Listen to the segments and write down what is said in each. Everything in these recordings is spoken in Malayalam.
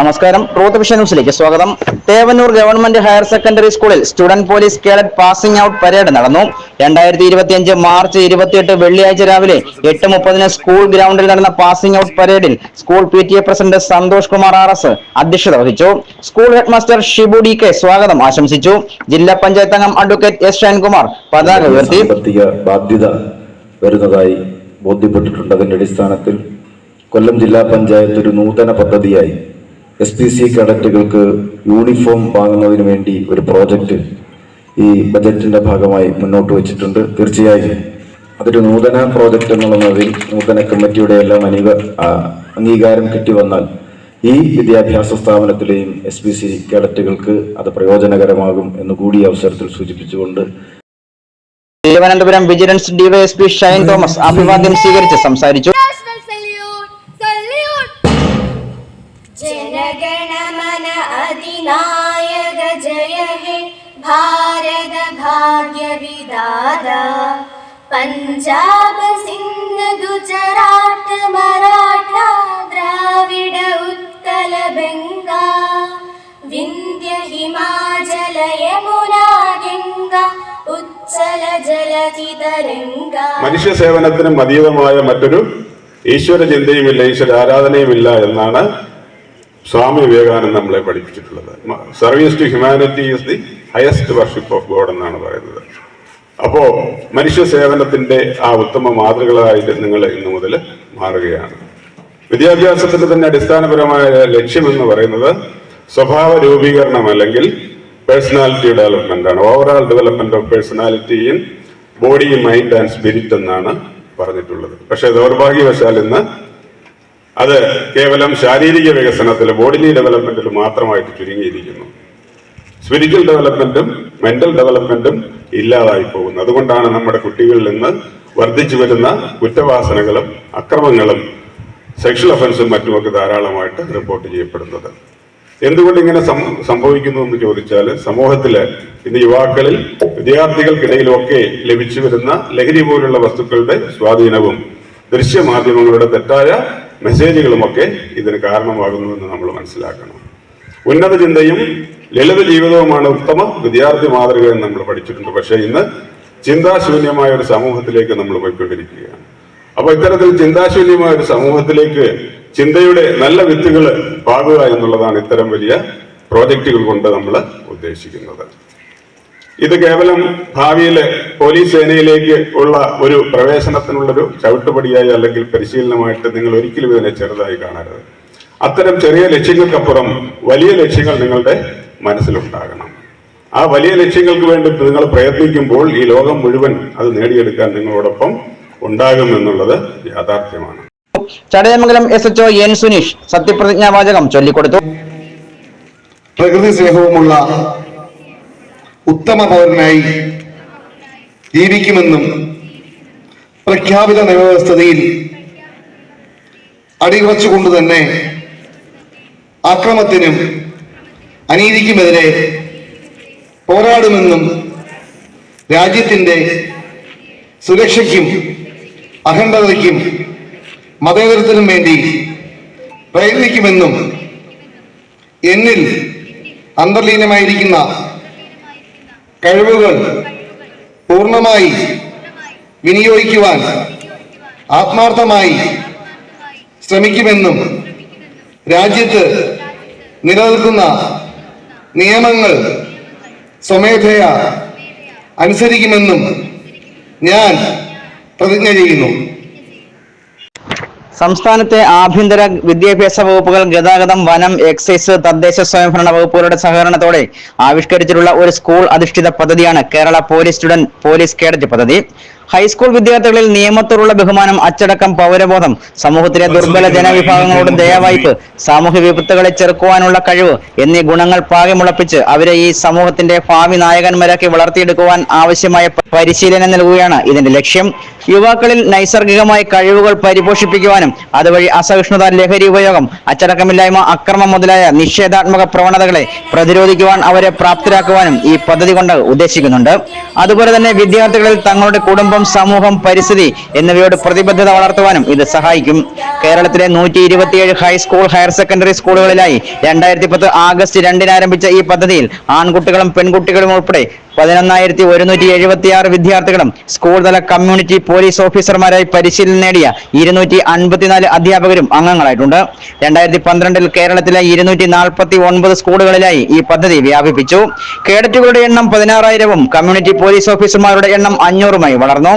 നമസ്കാരം. ട്രൂത്ത് വിഷൻ ന്യൂസിലേക്ക് സ്വാഗതം. തേവന്നൂർ ഗവൺമെന്റ് ഹയർ സെക്കൻഡറി സ്കൂളിൽ student police cadet passing out parade നടന്നു. രണ്ടായിരത്തി ഇരുപത്തിയഞ്ച് മാർച്ച് ഇരുപത്തിയെട്ട് വെള്ളിയാഴ്ച രാവിലെ എട്ട് മുപ്പതിന് സ്കൂൾ ഗ്രൗണ്ടിൽ നടന്ന പാസിംഗ് ഔട്ട് പരേഡിൽ school P T A president Santhosh Kumar R S അധ്യക്ഷത വഹിച്ചു. School head master Shibu D K സ്വാഗതം ആശംസിച്ചു. ജില്ലാ പഞ്ചായത്ത് അംഗം അഡ്വക്കേറ്റ് എസ് ഷാൻകുമാർ പതാക ഉയർത്തി. ബാധ്യത വരുന്നതായി ബോധ്യപ്പെട്ടിട്ടുണ്ട്. അതിന്റെ അടിസ്ഥാനത്തിൽ കൊല്ലം ജില്ലാ പഞ്ചായത്ത് ഒരു നൂതന പദ്ധതിയായി എസ് പി സി കേഡറ്റുകൾക്ക് യൂണിഫോം വാങ്ങുന്നതിന് വേണ്ടി ഒരു പ്രോജക്റ്റ് ഈ ബജറ്റിന്റെ ഭാഗമായി മുന്നോട്ട് വെച്ചിട്ടുണ്ട്. തീർച്ചയായും അതൊരു നൂതന പ്രോജക്റ്റ് എന്നുള്ള നിലയിൽ നൂതന കമ്മിറ്റിയുടെ എല്ലാം അനീക അംഗീകാരം കിട്ടി വന്നാൽ ഈ വിദ്യാഭ്യാസ സ്ഥാപനത്തിലെയും എസ് പി സി കേഡറ്റുകൾക്ക് അത് പ്രയോജനകരമാകും എന്ന് കൂടി അവസരത്തിൽ സൂചിപ്പിച്ചുകൊണ്ട് Thiruvananthapuram vigilance DYSP Shine Thomas അഭിവാദ്യം സ്വീകരിച്ച് സംസാരിച്ചു. अधिनायक जय हे भारत भाग्य विदाता पञ्जाब सिन्ध गुजरात मराठा द्राविड उत्कल बङ्गा विन्ध्य हिमाचल यमुना गङ्गा उच्चल जलधि तरङ्गा മനുഷ്യ സേവനത്തിനും അതീതമായ മറ്റൊരു ഈശ്വര ചിന്തയുമില്ല ഈശ്വര ആരാധനയുമില്ല എന്നാണ് സ്വാമി വിവേകാനന്ദ നമ്മളെ പഠിപ്പിച്ചിട്ടുള്ളത്. Service to humanity is the highest worship of God എന്നാണ് പറയുന്നത്. അപ്പോ മനുഷ്യ സേവനത്തിന്റെ ആ ഉത്തമ മാതൃകളായിട്ട് നിങ്ങൾ ഇന്നു മുതൽ മാറുകയാണ്. വിദ്യാഭ്യാസത്തിന്റെ തന്നെ അടിസ്ഥാനപരമായ ലക്ഷ്യം എന്ന് പറയുന്നത് സ്വഭാവ രൂപീകരണം അല്ലെങ്കിൽ പേഴ്സണാലിറ്റി ഡെവലപ്മെന്റ് ആണ്. Overall development of personality in body mind and spirit എന്നാണ് പറഞ്ഞിട്ടുള്ളത്. പക്ഷേ ദൗർഭാഗ്യവശാൽ ഇന്ന് അത് കേവലം ശാരീരിക വികസനത്തിൽ ബോഡിലി ഡെവലപ്മെന്റിൽ മാത്രമായിട്ട് ചുരുങ്ങിയിരിക്കുന്നു. സ്പിരിച്വൽ ഡെവലപ്മെന്റും മെന്റൽ ഡെവലപ്മെന്റും ഇല്ലാതായി പോകുന്നു. അതുകൊണ്ടാണ് നമ്മുടെ കുട്ടികളിൽ നിന്ന് വർദ്ധിച്ചു വരുന്ന കുറ്റവാസനകളും അക്രമങ്ങളും സെക്ഷൽ ഒഫൻസും മറ്റുമൊക്കെ ധാരാളമായിട്ട് റിപ്പോർട്ട് ചെയ്യപ്പെടുന്നത്. എന്തുകൊണ്ട് ഇങ്ങനെ സംഭവിക്കുന്നു എന്ന് ചോദിച്ചാൽ സമൂഹത്തിൽ ഇന്ന് യുവാക്കളിൽ വിദ്യാർത്ഥികൾക്കിടയിലൊക്കെ ലഭിച്ചു വരുന്ന ലഹരി പോലുള്ള വസ്തുക്കളുടെ സ്വാധീനവും ദൃശ്യമാധ്യമങ്ങളുടെ തെറ്റായ മെസ്സേജുകളുമൊക്കെ ഇതിന് കാരണമാകുന്നുവെന്ന് നമ്മൾ മനസ്സിലാക്കണം. ഉന്നത ചിന്തയും ലളിത ജീവിതവുമാണ് ഉത്തമ വിദ്യാർത്ഥി മാതൃക എന്ന് നമ്മൾ പഠിച്ചിട്ടുണ്ട്. പക്ഷേ ഇന്ന് ചിന്താശൂന്യമായ ഒരു സമൂഹത്തിലേക്ക് നമ്മൾ പോയിക്കൊണ്ടിരിക്കുകയാണ്. അപ്പൊ ഇത്തരത്തിൽ ചിന്താശൂന്യമായ ഒരു സമൂഹത്തിലേക്ക് ചിന്തയുടെ നല്ല വിത്തുകൾ പാകുക എന്നുള്ളതാണ് ഇത്തരം വലിയ പ്രോജക്റ്റുകൾ കൊണ്ട് നമ്മൾ ഉദ്ദേശിക്കുന്നത്. ഇത് കേവലം ഭാവിയിൽ പോലീസ് സേനയിലേക്ക് ഉള്ള ഒരു പ്രവേശനത്തിനുള്ളൊരു ചവിട്ടുപടിയായി അല്ലെങ്കിൽ പരിശീലനമായിട്ട് നിങ്ങൾ ഒരിക്കലും ഇതിനെ ചെറുതായി കാണരുത്. അത്തരം ചെറിയ ലക്ഷ്യങ്ങൾക്കപ്പുറം വലിയ ലക്ഷ്യങ്ങൾ നിങ്ങളുടെ മനസ്സിലുണ്ടാകണം. ആ വലിയ ലക്ഷ്യങ്ങൾക്ക് വേണ്ടി നിങ്ങൾ പ്രയത്നിക്കുമ്പോൾ ഈ ലോകം മുഴുവൻ അത് നേടിയെടുക്കാൻ നിങ്ങളോടൊപ്പം ഉണ്ടാകുമെന്നുള്ളത് യാഥാർത്ഥ്യമാണ്. Chadayamangalam S HO N Suneesh സത്യപ്രതിജ്ഞാവാചകം ചൊല്ലിക്കൊടുത്തു. പ്രകൃതി സ്നേഹവുമുള്ള ഉത്തമ പൗരനായി ജീവിക്കുമെന്നും പ്രഖ്യാപിത നിയമവ്യവസ്ഥതയിൽ അടിയുറച്ചുകൊണ്ട് തന്നെ അക്രമത്തിനും അനീതിക്കുമെതിരെ പോരാടുമെന്നും രാജ്യത്തിന്റെ സുരക്ഷയ്ക്കും അഖണ്ഡതയ്ക്കും മതേതരത്തിനും വേണ്ടി പ്രയത്നിക്കുമെന്നും എന്നിൽ അന്തർലീനമായിരിക്കുന്ന കഴിവുകൾ പൂർണമായി വിനിയോഗിക്കുവാൻ ആത്മാർത്ഥമായി ശ്രമിക്കുമെന്നും രാജ്യത്ത് നിലനിൽക്കുന്ന നിയമങ്ങൾ സ്വമേധയാ അനുസരിക്കുമെന്നും ഞാൻ പ്രതിജ്ഞ ചെയ്യുന്നു. സംസ്ഥാനത്തെ ആഭ്യന്തര വിദ്യാഭ്യാസ വകുപ്പുകൾ ഗതാഗതം വനം എക്സൈസ് തദ്ദേശ സ്വയംഭരണ വകുപ്പുകളുടെ സഹകരണത്തോടെ ആവിഷ്കരിച്ചിട്ടുള്ള ഒരു സ്കൂൾ അധിഷ്ഠിത പദ്ധതിയാണ് Kerala police student police cadet പദ്ധതി. ഹൈസ്കൂൾ വിദ്യാർത്ഥികളിൽ നിയമത്തോടുള്ള ബഹുമാനം അച്ചടക്കം പൗരബോധം സമൂഹത്തിലെ ദുർബല ജനവിഭാഗങ്ങളോട് ദയവായ്പ് സാമൂഹ്യ വിപത്തുകളെ ചെറുക്കുവാനുള്ള കഴിവ് എന്നീ ഗുണങ്ങൾ പാകമുളപ്പിച്ച് അവരെ ഈ സമൂഹത്തിന്റെ ഭാവി നായകന്മാരാക്കി വളർത്തിയെടുക്കുവാൻ ആവശ്യമായ പരിശീലനം നൽകുകയാണ് ഇതിന്റെ ലക്ഷ്യം. യുവാക്കളിൽ നൈസർഗികമായ കഴിവുകൾ പരിപോഷിപ്പിക്കുവാനും അതുവഴി അസഹിഷ്ണുത ലഹരി ഉപയോഗം അച്ചടക്കമില്ലായ്മ അക്രമം മുതലായ നിഷേധാത്മക പ്രവണതകളെ പ്രതിരോധിക്കുവാൻ അവരെ പ്രാപ്തരാക്കുവാനും ഈ പദ്ധതി കൊണ്ട് ഉദ്ദേശിക്കുന്നുണ്ട്. അതുപോലെ തന്നെ വിദ്യാർത്ഥികളിൽ തങ്ങളുടെ കുടുംബം കുടുംബം സമൂഹം പരിസ്ഥിതി എന്നിവയോട് പ്രതിബദ്ധത വളർത്തുവാനും ഇത് സഹായിക്കും. കേരളത്തിലെ നൂറ്റി ഇരുപത്തിയേഴ് ഹൈസ്കൂൾ ഹയർ സെക്കൻഡറി സ്കൂളുകളിലായി രണ്ടായിരത്തി പത്ത് ആഗസ്റ്റ് രണ്ടിന് ആരംഭിച്ച ഈ പദ്ധതിയിൽ ആൺകുട്ടികളും പെൺകുട്ടികളും ഉൾപ്പെടെ പതിനൊന്നായിരത്തി ഒരുന്നൂറ്റി എഴുപത്തിയാറ് വിദ്യാർത്ഥികളും സ്കൂൾ തല കമ്മ്യൂണിറ്റി പോലീസ് ഓഫീസർമാരായി പരിശീലനം നേടിയ ഇരുന്നൂറ്റി അൻപത്തിനാല് അധ്യാപകരും അംഗങ്ങളായിട്ടുണ്ട്. രണ്ടായിരത്തി പന്ത്രണ്ടിൽ കേരളത്തിലെ ഇരുന്നൂറ്റി നാൽപ്പത്തി ഒൻപത് സ്കൂളുകളിലായി ഈ പദ്ധതി വ്യാപിപ്പിച്ചു. കേഡറ്റുകളുടെ എണ്ണം പതിനാറായിരവും കമ്മ്യൂണിറ്റി പോലീസ് ഓഫീസർമാരുടെ എണ്ണം അഞ്ഞൂറുമായി വളർന്നു.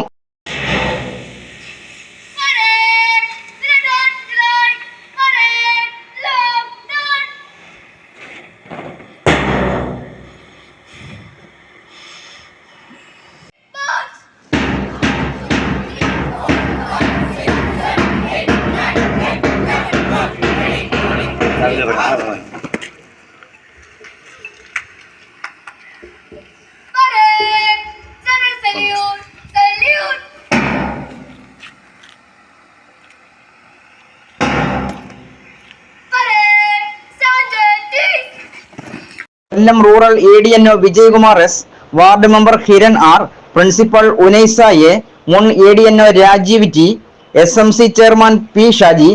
Kollam rural A D N O Vijayakumar S ward member Hiran R principal Unaisa A മുൻ A D N O Rajeev T S M C chairman P Shaji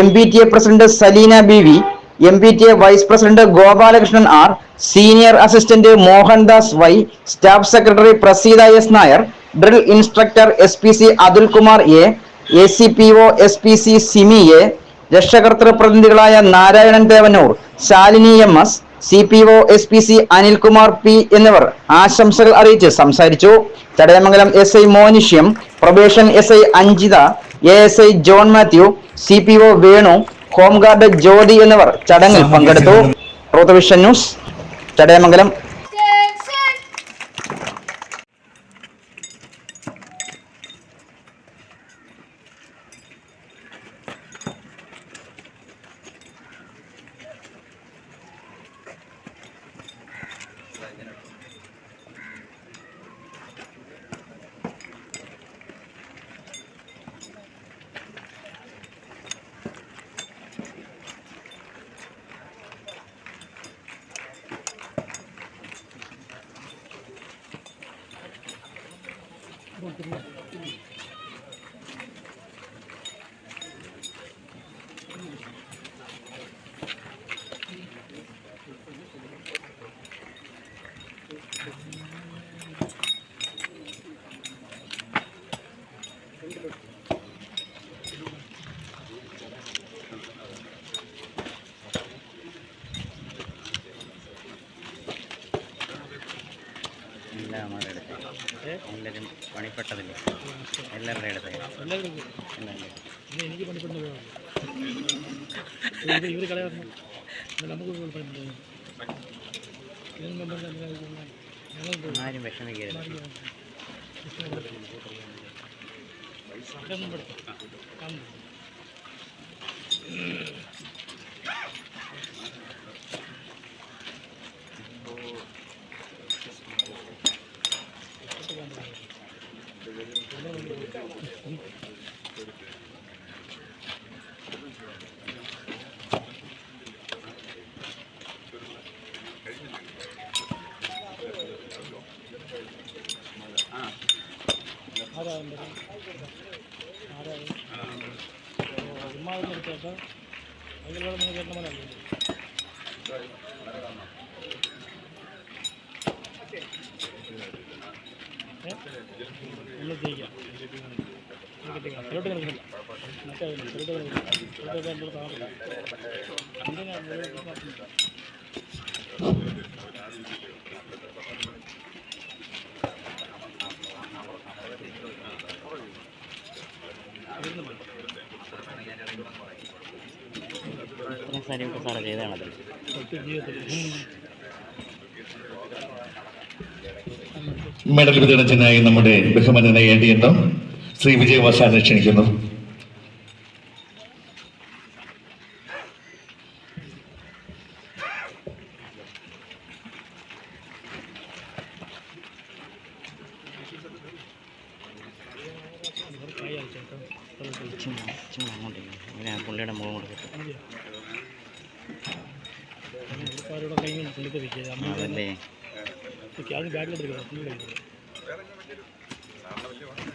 M P T A president Saleena B V M P T A vice president Gopalakrishnan R senior assistant Mohandas Y staff secretary Praseetha S Nair drill instructor S P C Athul Kumar A A C P O S P C Simi A രക്ഷകർത്തൃ പ്രതിനിധികളായ Narayanan Devanoor Shalini M S C P O S P C Anilkumar P എന്നിവർ ആശംസകൾ അറിയിച്ച് സംസാരിച്ചു. Chadayamangalam S I മോനിഷ്യം probation S I Anjitha A S I John Mathew C P O Venu home guard Jyothi എന്നിവർ ചടങ്ങിൽ പങ്കെടുത്തു. ന്യൂസ് ചടയമംഗലം എല്ലാവരുടെ അടുത്ത് എനിക്ക് പണിപ്പെടുന്ന ഇത് ഇവർ കളയാറുണ്ട് നമുക്ക് പണിപ്പെടുന്നത് ആരും വിഷമിക്കരുത് ഇതൊന്നും പെടുത്താം എന്തിനാണ് സാറ് ചെയ്തതാണത് മെഡൽ വിതരണത്തിനായി നമ്മുടെ ബഹുമാനനെ എൻ ശ്രീ വിജയവാസാനെ ക്ഷണിക്കുന്നു. പുള്ളിയുടെ മുഖം കൊടുത്തിട്ട് ആരോടെ കൈ പുള്ളിക്ക് വെക്കുക ആദ്യം കഴിക്കുക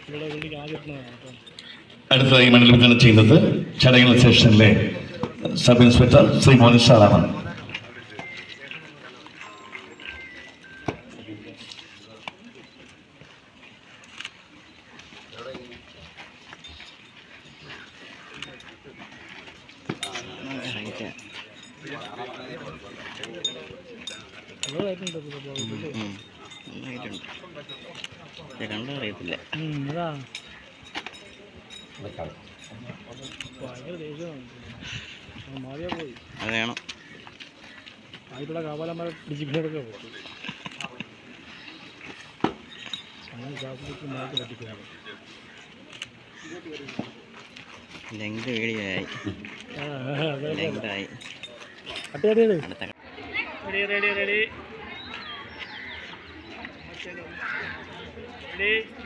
ഇവിടെ അപ്പം അടുത്തതായി മണ്ഡലം ചെയ്യുന്നത് ചടങ്ങുകൾ സെഷനിലെ സബ് ഇൻസ്പെക്ടർ ശ്രീ മോഹൻ ബ്ലോഗ് കണ്ടറിയത്തില്ല ഉം, അതാ. വേണം. പോയി അങ്ങനെ ശാസ്ത്രത്തിൽ മാറ്റി പറ്റിക്കുകയാണ് ലെങ്ത് അതെ. ലെങ്തായി. അടുത്ത റെഡി റെഡി റെഡി റെഡി